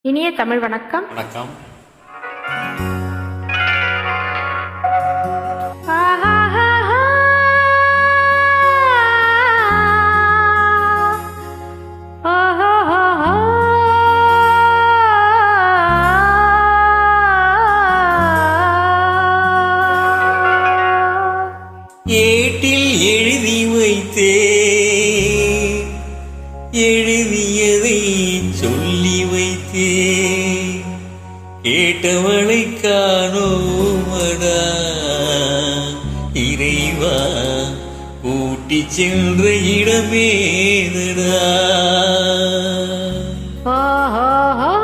இனிய தமிழ் வணக்கம். வணக்கம். ஏட்டில் எழுதி வைத்தே. சொல்லி வைத்தே கேட்டவளை காணோமடா. இறைவா கூட்டி சென்ற இடமேதடா. ஆஹா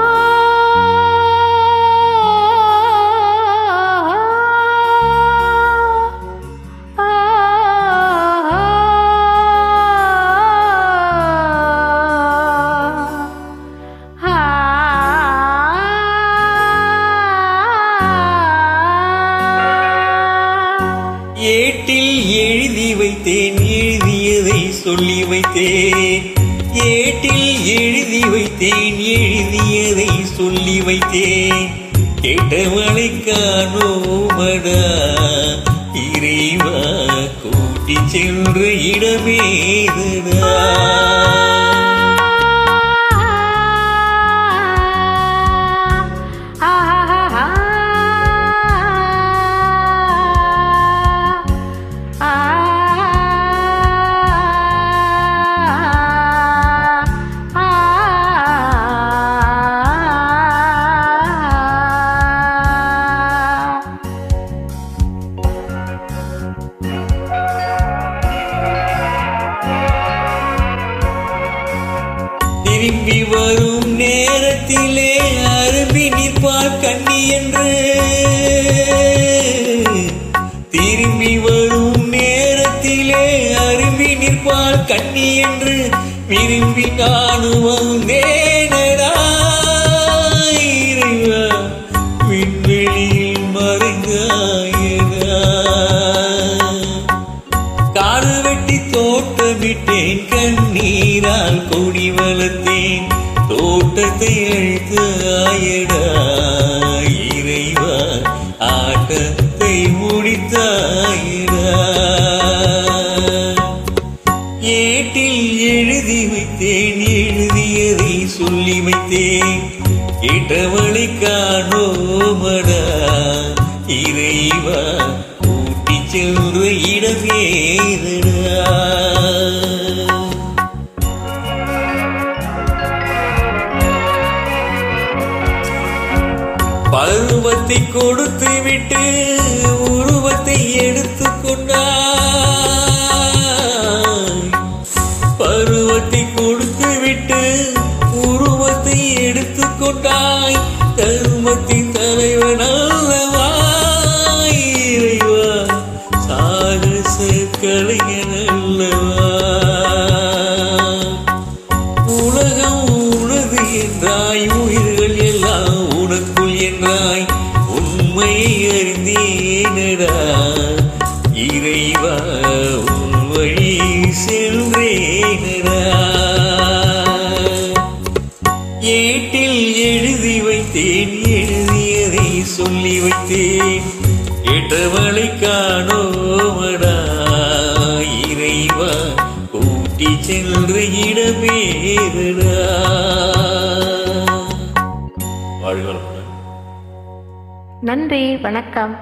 எழுதியதை சொல்லி வைத்தேன். ஏட்டில் எழுதி வைத்தேன் எழுதியதை சொல்லி வைத்தேன். கேட்டவளை காணோமடா இறைவா கூட்டி சென்ற இடமேதடா விரும்பி நானும் வந்தேனடா விண்வெளியில் மறைந்தாயடா. காடு வெட்டி தோட்டமிட்டேன் கண்ணீரால் கொடி வளர்த்தேன் தோட்டத்தை அழித்து ஆயடா. இறைவா ஆட்டத்தை முடித்தாயடா எழுதியதை சொல்லி வைத்தேன் கேட்டவளை காணோமடா இறைவா கூட்டி செல்ற இடமேதடா பருவத்தை கொடுத்து விட்டு கொண்டாய் தருமத்தின் தலைவன் அல்லவா? இறைவா சாகச கலைஞன் அல்லவா? உலகம் உனது என்றாய் உயிர்கள் எல்லாம் உனக்குள் என்றாய் உண்மையை அறிந்தேனடா. இறைவா உன் வழி சென்றேனடா வீட்டில் எழுதி வைத்தேன் எழுதியதை சொல்லி வைத்தேன். கேட்டவளை காணோமடா இறைவா கூட்டி சென்ற இடமேதடா நன்றி வணக்கம்.